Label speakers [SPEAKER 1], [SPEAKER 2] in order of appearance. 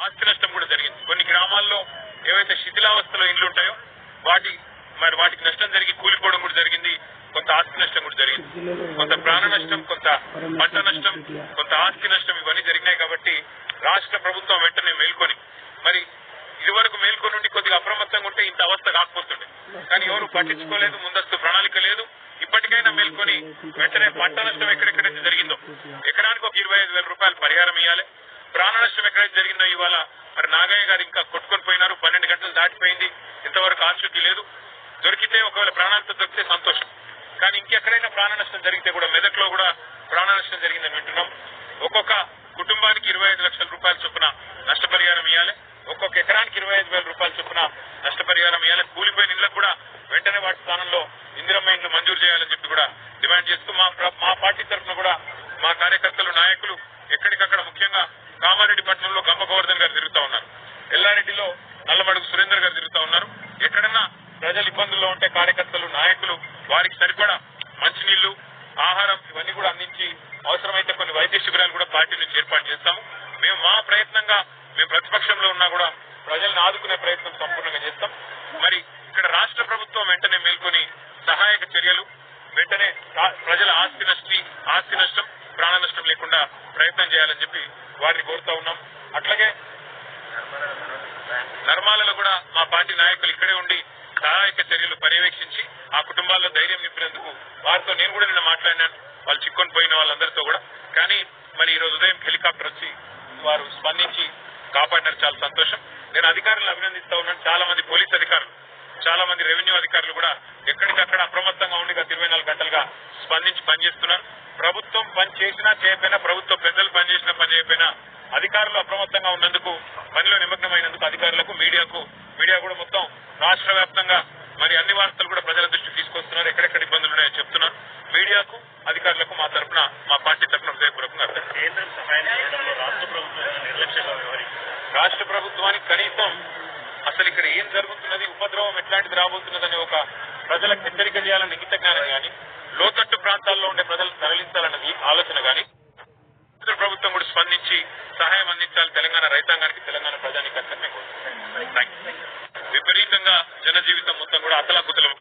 [SPEAKER 1] ఆస్తి నష్టం కూడా జరిగింది. కొన్ని గ్రామాల్లో ఏవైతే శిథిలావస్థలో ఇండ్లు ఉంటాయో వాటి మరి వాటికి నష్టం జరిగి కూలిపోవడం కూడా జరిగింది. కొంత ఆస్తి నష్టం కూడా జరిగింది. కొంత ప్రాణ నష్టం కొంత పంట నష్టం కొంత ఆస్తి నష్టం ఇవన్నీ జరిగినాయి కాబట్టి రాష్ట్ర ప్రభుత్వం వెంటనే మేల్కొని మరి ఇదివరకు మేల్కొని ఉండి కొద్దిగా అప్రమత్తంగా ఉంటే ఇంత అవస్థ కాకపోతుండే కానీ ఎవరు పట్టించుకోలేదు ముందస్తు ప్రణాళిక లేదు. ఇప్పటికైనా మేల్కొని వెంటనే పంట నష్టం ఎక్కడెక్కడైతే జరిగిందో ఎకరానికి ఒక ఇరవై ఐదు వేల రూపాయలు పరిహారం ఇవ్వాలి ప్రాణ నష్టం ఎక్కడైతే జరిగిందో ఇవాళ మరి నాగయ్య గారు ఇంకా కొట్టుకొని పోయినారు. పన్నెండు గంటలు దాటిపోయింది. ఇంతవరకు ఆచూకీ లేదు. దొరికితే ఒకవేళ ప్రాణాలతో దొరికితే సంతోషం. కానీ ఇంకెక్కడైనా ప్రాణ నష్టం జరిగితే కూడా మెదక్లో కూడా ప్రాణ నష్టం జరిగిందని వింటున్నాం. ఒక్కొక్క కుటుంబానికి ఇరవై ఐదు లక్షల రూపాయల చొప్పున నష్టపరిహారం ఇవ్వాలి ఒక్కొక్క ఎకరానికి ఇరవై ఐదు వేల రూపాయల చొప్పున నష్టపరిహారం ఇవ్వాలి కూలిపోయిన ఇళ్ళకు కూడా వెంటనే వాటి స్థానంలో ఇందిరమ్మ ఇండ్లు మంజూరు చేయాలని చెప్పి కూడా డిమాండ్ చేస్తూ మా మా పార్టీ తరఫున కూడా మా కార్యకర్తలు నాయకులు ఎక్కడికక్కడ ముఖ్యంగా కామారెడ్డి పట్టణంలో గమ్మ గోవర్ధన్ గారు తిరుగుతా ఉన్నారు. ఎల్లారెడ్డిలో నల్లమడుగు సురేందర్ గారు తిరుగుతా ఉన్నారు. ఎక్కడన్నా ప్రజలు ఇబ్బందుల్లో ఉంటే కార్యకర్తలు నాయకులు వారికి సరిపడా మంచినీళ్ళు ఆహారం ఇవన్నీ కూడా అందించి అవసరమైతే కొన్ని వైద్య శిబిరాలు కూడా పార్టీ నుంచి ఏర్పాటు చేస్తాము. మేము మా ప్రయత్నంగా మేము ప్రతిపక్షంలో ఉన్నా కూడా ప్రజలను ఆదుకునే ప్రయత్నం సంపూర్ణంగా చేస్తాం. మరి ఇక్కడ రాష్ట్ర ప్రభుత్వం వెంటనే మేల్కొని సహాయక చర్యలు వెంటనే ప్రజల ఆస్తి నష్టి ఆస్తి నష్టం ప్రాణ నష్టం లేకుండా ప్రయత్నం చేయాలని చెప్పి వారిని కోరుతా ఉన్నాం. అట్లాగే నర్మాలలో కూడా మా పార్టీ నాయకులు ఇక్కడే ఉండి సహాయక చర్యలు పర్యవేక్షించి ఆ కుటుంబాల్లో ధైర్యం నింపినందుకు వారితో నేను కూడా నిన్న మాట్లాడినాను. వాళ్ళు చిక్కొని పోయిన వాళ్ళందరితో కూడా. కానీ మరి ఈ రోజు ఉదయం హెలికాప్టర్ వచ్చి వారు స్పందించి కాపాడినారు. చాలా సంతోషం. నేను అధికారులను అభినందిస్తా ఉన్నాను. చాలా మంది పోలీస్ అధికారులు చాలా మంది రెవెన్యూ అధికారులు కూడా ఎక్కడికక్కడ అప్రమత్తంగా ఉండి గత ఇరవై నాలుగు గంటలుగా స్పందించి పనిచేస్తున్నారు. ప్రభుత్వం పని చేసినా చేయకపోయినా ప్రభుత్వ పెద్దలు పనిచేసినా పని చేయకపోయినా అధికారులు అప్రమత్తంగా ఉన్నందుకు పనిలో నిమగ్నమైనందుకు అధికారులకు మీడియాకు మీడియా కూడా మొత్తం రాష్ట్ర వ్యాప్తంగా మరి అన్ని వార్తలు కూడా ప్రజల దృష్టికి తీసుకొస్తున్నారు. ఎక్కడెక్కడ ఇబ్బందులు ఉన్నాయో చెప్తున్నారు. మీడియాకు అధికారులకు మా తరఫున మా పార్టీ అసలు ఇక్కడ ఏం జరుగుతున్నది? ఉపద్రవం ఎట్లాంటిది రాబోతున్నదని ఒక ప్రజలకు హెచ్చరిక చేయాలన్న నిమిత్త జ్ఞానం కానీ లోతట్టు ప్రాంతాల్లో ఉండే ప్రజలు తరలించాలన్నది ఆలోచన కానీ కేంద్ర ప్రభుత్వం కూడా స్పందించి సహాయం అందించాలి తెలంగాణ రైతాంగానికి తెలంగాణ ప్రజానికి అక్కడనే విపరీతంగా జనజీవితం మొత్తం కూడా అతలాకుతలం.